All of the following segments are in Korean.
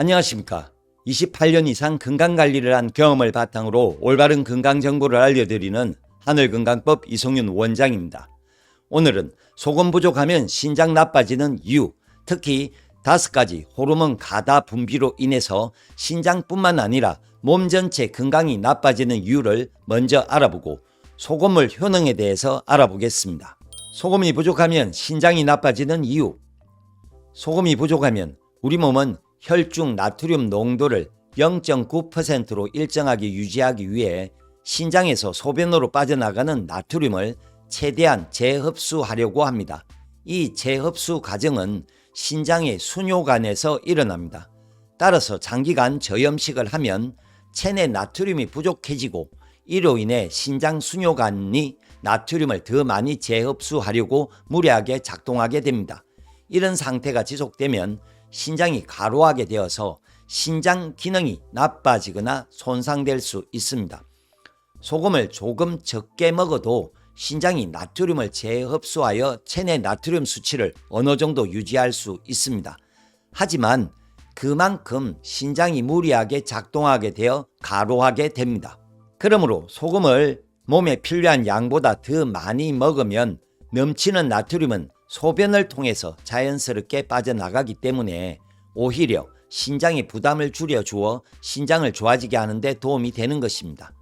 안녕하십니까. 28년 이상 건강관리를 한 경험을 바탕으로 올바른 건강 정보를 알려드리는 하늘건강법 이송윤 원장입니다. 오늘은 소금 부족하면 신장 나빠지는 이유, 특히 다섯 가지 호르몬 가다 분비로 인해서 신장뿐만 아니라 몸 전체 건강이 나빠지는 이유를 먼저 알아보고 소금물 효능에 대해서 알아보겠습니다. 소금이 부족하면 신장이 나빠지는 이유. 소금이 부족하면 우리 몸은 혈중 나트륨 농도를 0.9%로 일정하게 유지하기 위해 신장에서 소변으로 빠져나가는 나트륨을 최대한 재흡수하려고 합니다. 이 재흡수 과정은 신장의 순뇨관에서 일어납니다. 따라서 장기간 저염식을 하면 체내 나트륨이 부족해지고 이로 인해 신장 순뇨관이 나트륨을 더 많이 재흡수하려고 무리하게 작동하게 됩니다. 이런 상태가 지속되면 신장이 가로하게 되어서 신장 기능이 나빠지거나 손상될 수 있습니다. 소금을 조금 적게 먹어도 신장이 나트륨을 재흡수하여 체내 나트륨 수치를 어느 정도 유지할 수 있습니다. 하지만 그만큼 신장이 무리하게 작동하게 되어 가로하게 됩니다. 그러므로 소금을 몸에 필요한 양보다 더 많이 먹으면 넘치는 나트륨은 소변을 통해서 자연스럽게 빠져나가기 때문에 오히려 신장의 부담을 줄여주어 신장을 좋아지게 하는데 도움이 되는 것입니다.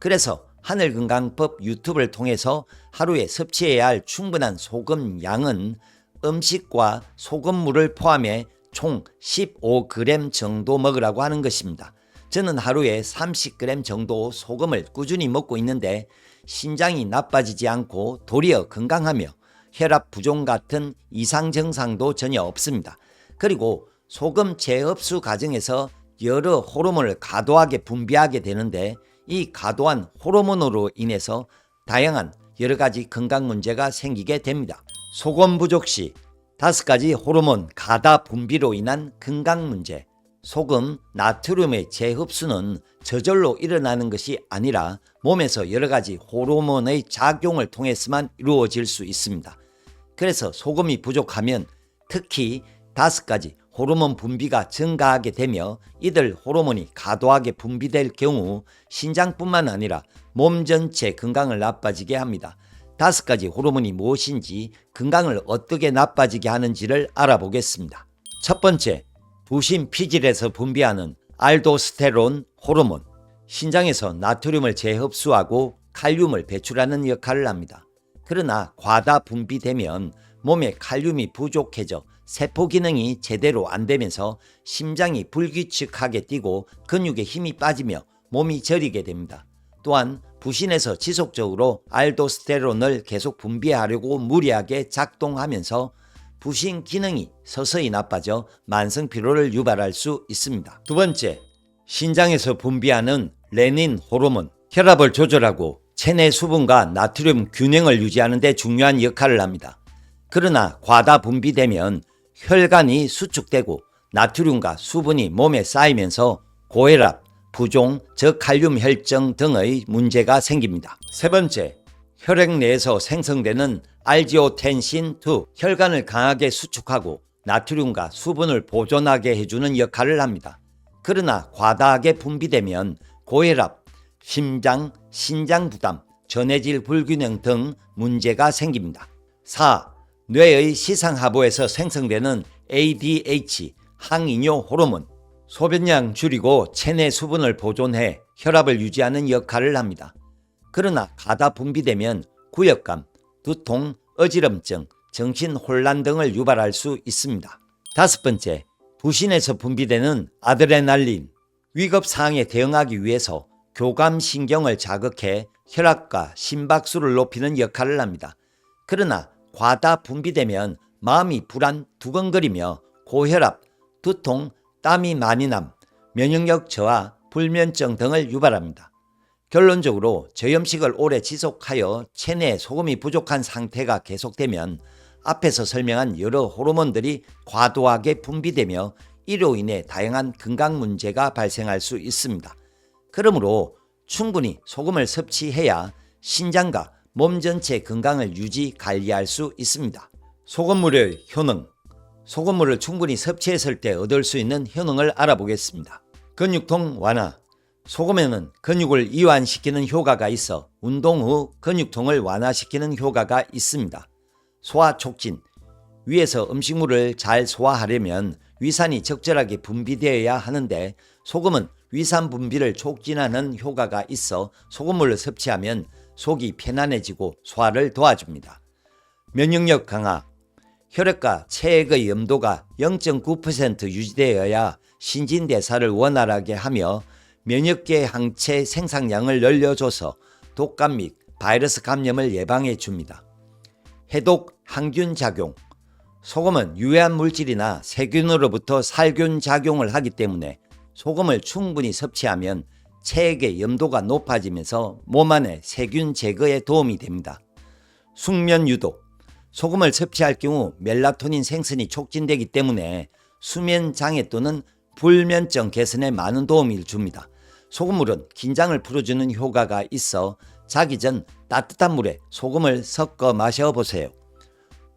그래서 하늘건강법 유튜브를 통해서 하루에 섭취해야 할 충분한 소금 양은 음식과 소금물을 포함해 총 15g 정도 먹으라고 하는 것입니다. 저는 하루에 30g 정도 소금을 꾸준히 먹고 있는데 신장이 나빠지지 않고 도리어 건강하며 혈압 부종 같은 이상 증상도 전혀 없습니다. 그리고 소금 재흡수 과정에서 여러 호르몬을 과도하게 분비하게 되는데 이 과도한 호르몬으로 인해서 다양한 여러 가지 건강 문제가 생기게 됩니다. 소금 부족 시 다섯 가지 호르몬 가다 분비로 인한 건강 문제. 소금, 나트륨의 재흡수는 저절로 일어나는 것이 아니라 몸에서 여러 가지 호르몬의 작용을 통해서만 이루어질 수 있습니다. 그래서 소금이 부족하면 특히 다섯 가지 호르몬 분비가 증가하게 되며 이들 호르몬이 과도하게 분비될 경우 신장뿐만 아니라 몸 전체 건강을 나빠지게 합니다. 다섯 가지 호르몬이 무엇인지 건강을 어떻게 나빠지게 하는지를 알아보겠습니다. 첫 번째, 부신 피질에서 분비하는 알도스테론 호르몬. 신장에서 나트륨을 재흡수하고 칼륨을 배출하는 역할을 합니다. 그러나 과다 분비되면 몸에 칼륨이 부족해져 세포 기능이 제대로 안 되면서 심장이 불규칙하게 뛰고 근육에 힘이 빠지며 몸이 저리게 됩니다. 또한 부신에서 지속적으로 알도스테론을 계속 분비하려고 무리하게 작동하면서 부신 기능이 서서히 나빠져 만성 피로를 유발할 수 있습니다. 두 번째, 신장에서 분비하는 레닌 호르몬, 혈압을 조절하고 체내 수분과 나트륨 균형을 유지하는 데 중요한 역할을 합니다. 그러나 과다 분비되면 혈관이 수축되고 나트륨과 수분이 몸에 쌓이면서 고혈압, 부종, 저칼륨 혈증 등의 문제가 생깁니다. 세 번째, 혈액 내에서 생성되는 알지오텐신2 혈관을 강하게 수축하고 나트륨과 수분을 보존하게 해주는 역할을 합니다. 그러나 과다하게 분비되면 고혈압, 심장, 신장 부담, 전해질 불균형 등 문제가 생깁니다. 4. 뇌의 시상하부에서 생성되는 ADH 항이뇨 호르몬 소변량 줄이고 체내 수분을 보존해 혈압을 유지하는 역할을 합니다. 그러나 가다 분비되면 구역감, 두통, 어지럼증, 정신 혼란 등을 유발할 수 있습니다. 다섯 번째, 부신에서 분비되는 아드레날린 위급 상황에 대응하기 위해서 교감 신경을 자극해 혈압과 심박수를 높이는 역할을 합니다. 그러나 과다 분비되면 마음이 불안, 두근거리며 고혈압, 두통, 땀이 많이 남, 면역력 저하, 불면증 등을 유발합니다. 결론적으로 저염식을 오래 지속하여 체내에 소금이 부족한 상태가 계속되면 앞에서 설명한 여러 호르몬들이 과도하게 분비되며 이로 인해 다양한 건강 문제가 발생할 수 있습니다. 그러므로 충분히 소금을 섭취해야 신장과 몸 전체 건강을 유지 관리할 수 있습니다. 소금물의 효능 소금물을 충분히 섭취했을 때 얻을 수 있는 효능을 알아보겠습니다. 근육통 완화. 소금에는 근육을 이완시키는 효과가 있어 운동 후 근육통을 완화시키는 효과가 있습니다. 소화 촉진. 위에서 음식물을 잘 소화하려면 위산이 적절하게 분비되어야 하는데 소금은 위산 분비를 촉진하는 효과가 있어 소금물을 섭취하면 속이 편안해지고 소화를 도와줍니다. 면역력 강화. 혈액과 체액의 염도가 0.9% 유지되어야 신진대사를 원활하게 하며 면역계 항체 생산량을 늘려줘서 독감 및 바이러스 감염을 예방해 줍니다. 해독 항균 작용. 소금은 유해한 물질이나 세균으로부터 살균 작용을 하기 때문에 소금을 충분히 섭취하면 체액의 염도가 높아지면서 몸 안의 세균 제거에 도움이 됩니다. 숙면 유도. 소금을 섭취할 경우 멜라토닌 생성이 촉진되기 때문에 수면 장애 또는 불면증 개선에 많은 도움을 줍니다. 소금물은 긴장을 풀어주는 효과가 있어 자기 전 따뜻한 물에 소금을 섞어 마셔보세요.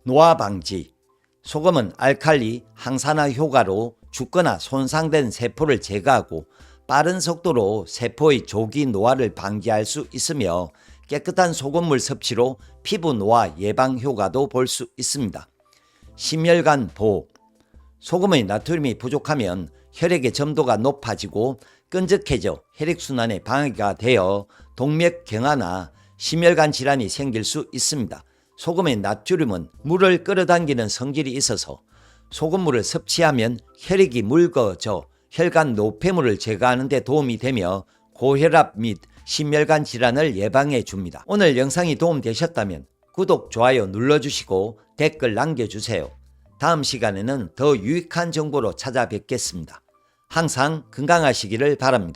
노화 방지. 소금은 알칼리, 항산화 효과로 죽거나 손상된 세포를 제거하고 빠른 속도로 세포의 조기 노화를 방지할 수 있으며 깨끗한 소금물 섭취로 피부 노화 예방 효과도 볼 수 있습니다. 심혈관 보호. 소금의 나트륨이 부족하면 혈액의 점도가 높아지고 끈적해져 혈액순환에 방해가 되어 동맥경화나 심혈관 질환이 생길 수 있습니다. 소금의 나트륨은 물을 끌어당기는 성질이 있어서 소금물을 섭취하면 혈액이 묽어져 혈관 노폐물을 제거하는 데 도움이 되며 고혈압 및 심혈관 질환을 예방해 줍니다. 오늘 영상이 도움되셨다면 구독, 좋아요 눌러주시고 댓글 남겨주세요. 다음 시간에는 더 유익한 정보로 찾아뵙겠습니다. 항상 건강하시기를 바랍니다.